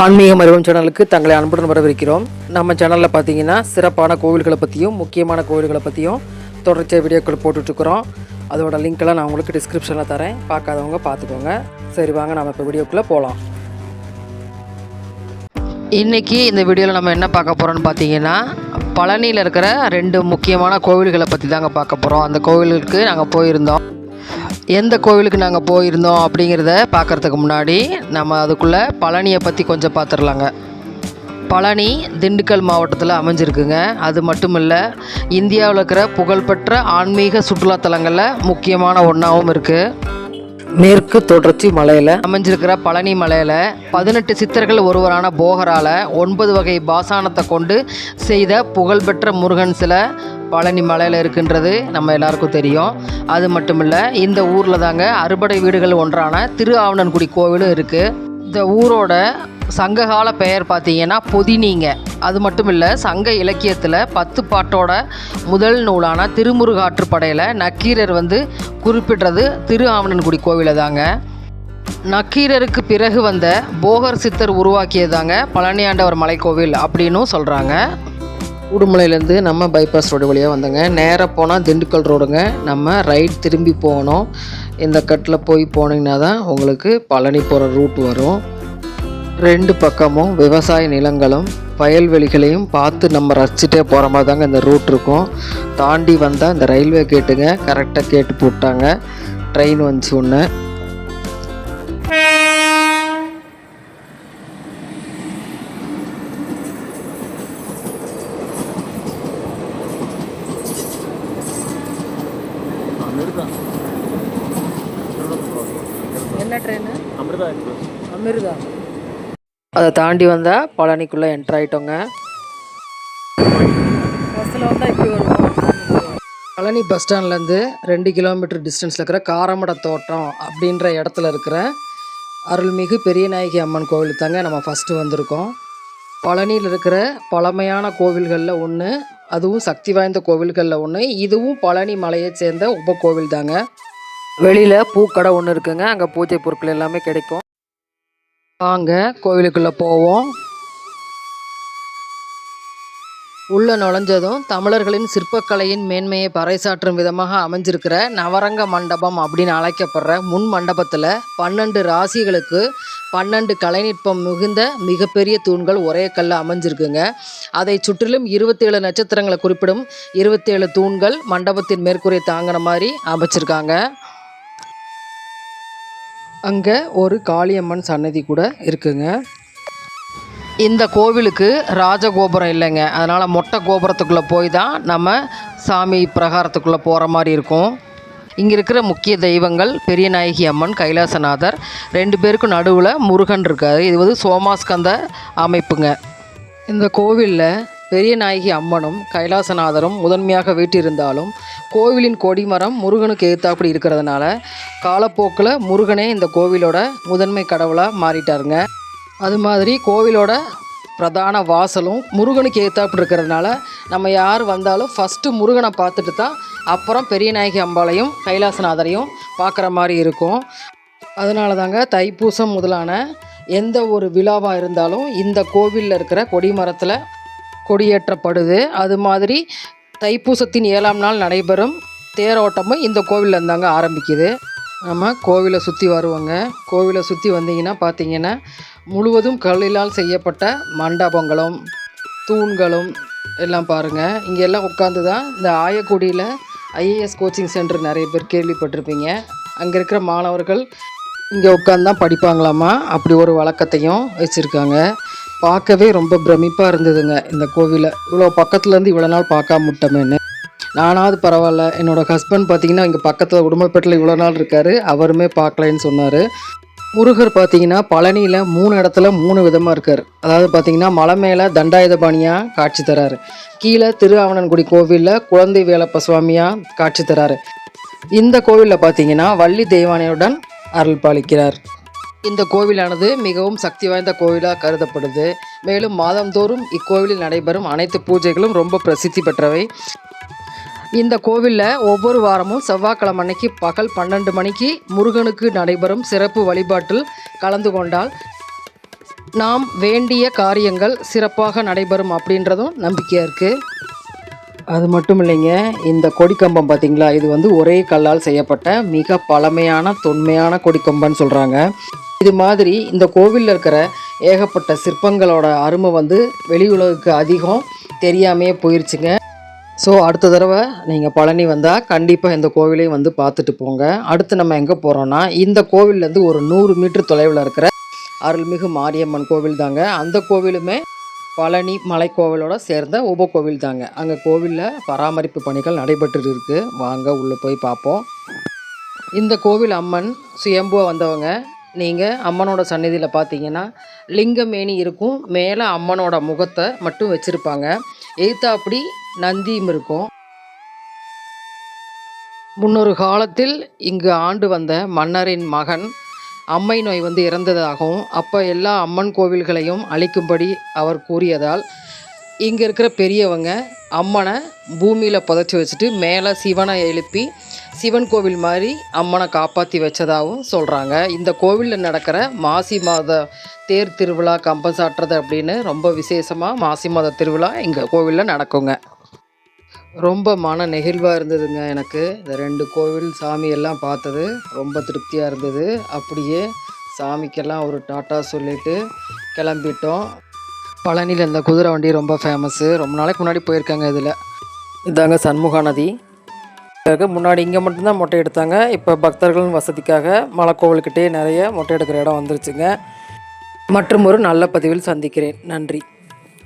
ஆன்மீக மருவம் சேனலுக்கு தங்களை அன்புடன் வரவிருக்கிறோம் நம்ம சேனலில் பார்த்தீங்கன்னா சிறப்பான கோவில்களை பற்றியும் முக்கியமான கோவில்களை பற்றியும் தொடர்ச்சியாக வீடியோக்கள் போட்டுட்ருக்குறோம். அதோட லிங்க்கெல்லாம் நான் உங்களுக்கு டிஸ்கிரிப்ஷனில் தரேன். பார்க்காதவங்க பார்த்துக்கோங்க சரி வாங்க நம்ம இப்போ வீடியோக்குள்ளே போகலாம் இன்றைக்கி இந்த வீடியோவில் நம்ம என்ன பார்க்க போகிறோம்னு பார்த்தீங்கன்னா பழனியில் இருக்கிற ரெண்டு முக்கியமான கோவில்களை பற்றி தாங்க பார்க்க போகிறோம் அந்த கோவிலுக்கு நாங்கள் போயிருந்தோம். எந்த கோவிலுக்கு நாங்கள் போயிருந்தோம் அப்படிங்கிறத பார்க்குறதுக்கு முன்னாடி நம்ம அதுக்குள்ளே பழனியை பற்றி கொஞ்சம் பார்த்துடலாங்க. பழனி திண்டுக்கல் மாவட்டத்தில் அமைஞ்சிருக்குங்க. அது மட்டும் இல்லை இந்தியாவில் இருக்கிற புகழ்பெற்ற ஆன்மீக சுற்றுலாத்தலங்களில் முக்கியமான ஒன்றாவும் இருக்குது மேற்கு தொடர்ச்சி மலையில் அமைஞ்சிருக்கிற பழனி மலையில் பதினெட்டு சித்தர்கள் ஒருவரான போகரால் ஒன்பது வகை பாசானத்தை கொண்டு செய்த புகழ்பெற்ற முருகன் சிலை பழனி மலையில் இருக்கின்றது நம்ம எல்லாருக்கும் தெரியும். அது மட்டும் இல்லை இந்த ஊரில் தாங்க அறுபடை வீடுகள் ஒன்றான திரு ஆவணன்குடி கோவிலும் இருக்குது இந்த ஊரோட சங்ககால பெயர் பார்த்தீங்கன்னா பொதினீங்க. அது மட்டும் இல்லை சங்க இலக்கியத்தில் பத்து பாட்டோட முதல் நூலான திருமுருகாற்றுப்படையில் நக்கீரர் வந்து குறிப்பிடுறது திரு ஆவணன்குடி கோவிலை தாங்க. நக்கீரருக்கு பிறகு வந்த போகர் சித்தர் உருவாக்கியதாங்க பழனியாண்டவர் மலைக்கோவில் அப்படின்னும் சொல்கிறாங்க உடுமலையிலேருந்து நம்ம பைபாஸ் ரோடு வழியாக வந்தோங்க. நேராக போனால் திண்டுக்கல் ரோடுங்க நம்ம ரைட் திரும்பி போகணும். இந்த கட்டில் போய் போனீங்கன்னா தான் உங்களுக்கு பழனி போகிற ரூட் வரும். ரெண்டு பக்கமும் விவசாய நிலங்களும் வயல்வெளிகளையும் பார்த்து நம்ம ரசிச்சுட்டே போகிற மாதிரி தாங்க இந்த ரூட் இருக்கும். தாண்டி வந்தால் இந்த ரயில்வே கேட்டுங்க கரெக்டாக கேட்டு போட்டாங்க. ட்ரெயின் வந்துச்சு ஒன்று என்ன ட்ரெயின் அமிர்தா எக்ஸ்பிரஸ் அமிர்தா. அதை தாண்டி வந்தால் பழனிக்குள்ளே என்ட்ரு ஆகிட்டோங்க பஸ்ஸில் வந்தால் இப்படி வருவோம் பழனி பஸ் ஸ்டாண்ட்லேருந்து ரெண்டு கிலோமீட்டர் டிஸ்டன்ஸில் இருக்கிற காரமட தோட்டம் அப்படின்ற இடத்துல இருக்கிற அருள்மிகு பெரியநாயகி அம்மன் கோவிலுக்கு தாங்க நம்ம ஃபஸ்ட்டு வந்திருக்கோம். பழனியில் இருக்கிற பழமையான கோவில்களில் ஒன்று அதுவும் சக்தி வாய்ந்த கோவில்களில் ஒன்று இதுவும் பழனி மலையை சேர்ந்த உப கோவில் தாங்க. வெளியில் பூக்கடை ஒன்று இருக்குங்க. அங்கே பூஜை பொருட்கள் எல்லாமே கிடைக்கும். வாங்க கோவிலுக்குள்ளே போவோம். உள்ளே நுழைஞ்சதும் தமிழர்களின் சிற்பக்கலையின் மேன்மையை பறைசாற்றும் விதமாக அமைஞ்சிருக்கிற நவரங்க மண்டபம் அப்படின்னு அழைக்கப்படுற முன் மண்டபத்தில் பன்னெண்டு ராசிகளுக்கு பன்னெண்டு கலைநுட்பம் மிகுந்த மிகப்பெரிய தூண்கள் ஒரே கல்ல அமைஞ்சிருக்குங்க. அதை சுற்றிலும் இருபத்தேழு நட்சத்திரங்களை குறிப்பிடும் இருபத்தேழு தூண்கள் மண்டபத்தின் மேற்கூரை தாங்கின மாதிரி அமைச்சிருக்காங்க. அங்கே ஒரு காளியம்மன் சன்னதி கூட இருக்குங்க. இந்த கோவிலுக்கு ராஜகோபுரம் இல்லைங்க. அதனால் மொட்டை கோபுரத்துக்குள்ளே போய் தான் நம்ம சாமி பிரகாரத்துக்குள்ளே போகிற மாதிரி இருக்கும். இங்கே இருக்கிற முக்கிய தெய்வங்கள் பெரியநாயகி அம்மன் கைலாசநாதர் ரெண்டு பேருக்கும் நடுவில் முருகன் இருக்கார். இது வந்து சோமாஸ்கந்த அமைப்புங்க. இந்த கோவிலில் பெரியநாயகி அம்மனும் கைலாசநாதரும் முதன்மையாக வீட்டிருந்தாலும் கோவிலின் கொடிமரம் முருகனுக்கு எதிர்த்தாப்படி இருக்கிறதுனால காலப்போக்கில் முருகனே இந்த கோவிலோட முதன்மை கடவுளாக மாறிட்டாருங்க. அது மாதிரி கோவிலோட பிரதான வாசலும் முருகனுக்கு எதிர்த்தாப்படி இருக்கிறதுனால நம்ம யார் வந்தாலும் ஃபஸ்ட்டு முருகனை பார்த்துட்டு தான் அப்புறம் பெரியநாயகி அம்பாளையும் கைலாசநாதரையும் பார்க்குற மாதிரி இருக்கும். அதனால தாங்க தைப்பூசம் முதலான எந்த ஒரு விழாவாக இருந்தாலும் இந்த கோவிலில் இருக்கிற கொடிமரத்தில் கொடியேற்றப்படுது. அது மாதிரி தைப்பூசத்தின் ஏழாம் நாள் நடைபெறும். தேரோட்டமும் இந்த கோவிலில் இருந்தாங்க ஆரம்பிக்குது. நம்ம கோவிலை சுற்றி வருவோங்க. கோவிலை சுற்றி வந்தீங்கன்னா பார்த்தீங்கன்னா முழுவதும் கல்லிலால் செய்யப்பட்ட மண்டபங்களும் தூண்களும் எல்லாம் பாருங்கள் இங்கே எல்லாம் உட்காந்து தான் இந்த ஆயக்குடியில் ஐஏஎஸ் கோச்சிங் சென்டர் நிறைய பேர் கேள்விப்பட்டிருப்பீங்க. அங்கே இருக்கிற மாணவர்கள் இங்கே உட்காந்து தான் படிப்பாங்களாமா? அப்படி ஒரு வழக்கத்தையும் வச்சுருக்காங்க. பார்க்கவே ரொம்ப பிரமிப்பாக இருந்ததுங்க இந்த கோவிலை. இவ்வளோ பக்கத்துலேருந்து இவ்வளோ நாள் பார்க்காம முட்டமேன்னு நானாவது பரவாயில்ல. என்னோட ஹஸ்பண்ட் பார்த்தீங்கன்னா இங்கே பக்கத்தில் உடுமைப்பேட்டில் இவ்வளோ நாள் இருக்கார். அவருமே பார்க்கலன்னு சொன்னார். முருகர் பார்த்தீங்கன்னா பழனியில் மூணு இடத்துல மூணு விதமாக இருக்கார். அதாவது பார்த்தீங்கன்னா மலை மேலே தண்டாயுதபாணியாக காட்சி தராரு. கீழே திரு ஆவணன்குடி கோவிலில் குழந்தை வேலப்ப சுவாமியாக காட்சி தராரு. இந்த கோவிலில் பார்த்தீங்கன்னா வள்ளி தெய்வானையுடன் அருள் பாலிக்கிறார். இந்த கோவிலானது மிகவும் சக்தி வாய்ந்த கோவிலாக கருதப்படுது. மேலும் மாதந்தோறும் இக்கோவிலில் நடைபெறும் அனைத்து பூஜைகளும் ரொம்ப பிரசித்தி பெற்றவை. இந்த கோவிலில் ஒவ்வொரு வாரமும் செவ்வாய்க்கிழமை அன்னைக்கு பகல் பன்னெண்டு மணிக்கு முருகனுக்கு நடைபெறும் சிறப்பு வழிபாட்டில் கலந்து கொண்டால் நாம் வேண்டிய காரியங்கள் சிறப்பாக நடைபெறும் அப்படின்றதும் நம்பிக்கையாக இருக்குது அது மட்டும் இல்லைங்க இந்த கொடிக்கம்பம் பார்த்தீங்களா இது வந்து ஒரே கல்லால் செய்யப்பட்ட மிக பழமையான தொன்மையான கொடிக்கம்பம்னு சொல்கிறாங்க இது மாதிரி இந்த கோவிலில் இருக்கிற ஏகப்பட்ட சிற்பங்களோட அருமை வந்து வெளி உலகுக்கு அதிகம் தெரியாமையே போயிருச்சுங்க. ஸோ அடுத்த தடவை நீங்கள் பழனி வந்தால் கண்டிப்பாக இந்த கோவிலையும் வந்து பார்த்துட்டு போங்க. அடுத்து நம்ம எங்கே போகிறோன்னா இந்த கோவில்லேருந்து ஒரு நூறு மீட்டர் தொலைவில் இருக்கிற அருள்மிகு மாரியம்மன் கோவில் தாங்க. அந்த கோவிலுமே பழனி மலைக்கோவிலோட சேர்ந்த உபகோவில் தாங்க. அங்கே கோவிலில் பராமரிப்பு பணிகள் நடைபெற்று இருக்குது வாங்க உள்ளே போய் பார்ப்போம். இந்த கோவில் அம்மன் சுயம்புவாக வந்தவங்க நீங்கள் அம்மனோட சந்நிதியில் பார்த்தீங்கன்னா லிங்கமேனி இருக்கும். மேலே அம்மனோட முகத்தை மட்டும் வச்சுருப்பாங்க. எய்த்தாப்படி நந்தியும் இருக்கும். முன்னொரு காலத்தில் இங்கு ஆண்டு வந்த மன்னரின் மகன் அம்மை நோய் வந்து இறந்ததாகவும் அப்போ எல்லா அம்மன் கோவில்களையும் அழிக்கும்படி அவர் கூறியதால் இங்கே இருக்கிற பெரியவங்க அம்மனை பூமியில் புதைச்சி வச்சுட்டு மேலே சிவனை எழுப்பி சிவன் கோவில் மாதிரி அம்மனை காப்பாற்றி வச்சதாகவும் சொல்கிறாங்க இந்த கோவிலில் நடக்கிற மாசி மாத தேர் திருவிழா கம்பம் சாட்டுறது அப்படின்னு ரொம்ப விசேஷமாக மாசி மாத திருவிழா எங்கள் கோவிலில் நடக்குங்க. ரொம்ப மன நெகிழ்வாக இருந்ததுங்க எனக்கு. இந்த ரெண்டு கோவில் சாமியெல்லாம் பார்த்தது ரொம்ப திருப்தியாக இருந்தது. அப்படியே சாமிக்கெல்லாம் ஒரு டாட்டா சொல்லிட்டு கிளம்பிட்டோம். பழனியில் இந்த குதிரை வண்டி ரொம்ப ஃபேமஸ்ஸு ரொம்ப நாளைக்கு முன்னாடி போயிருக்காங்க இதில். இதாங்க சண்முகா நதி. பிறகு முன்னாடி இங்கே மட்டும்தான் மொட்டை எடுத்தாங்க. இப்போ பக்தர்களின் வசதிக்காக மலைக்கோவில்கிட்டே நிறைய மொட்டை எடுக்கிற இடம் வந்துருச்சுங்க. மற்றும் ஒரு நல்ல பதிவில் சந்திக்கிறேன். நன்றி.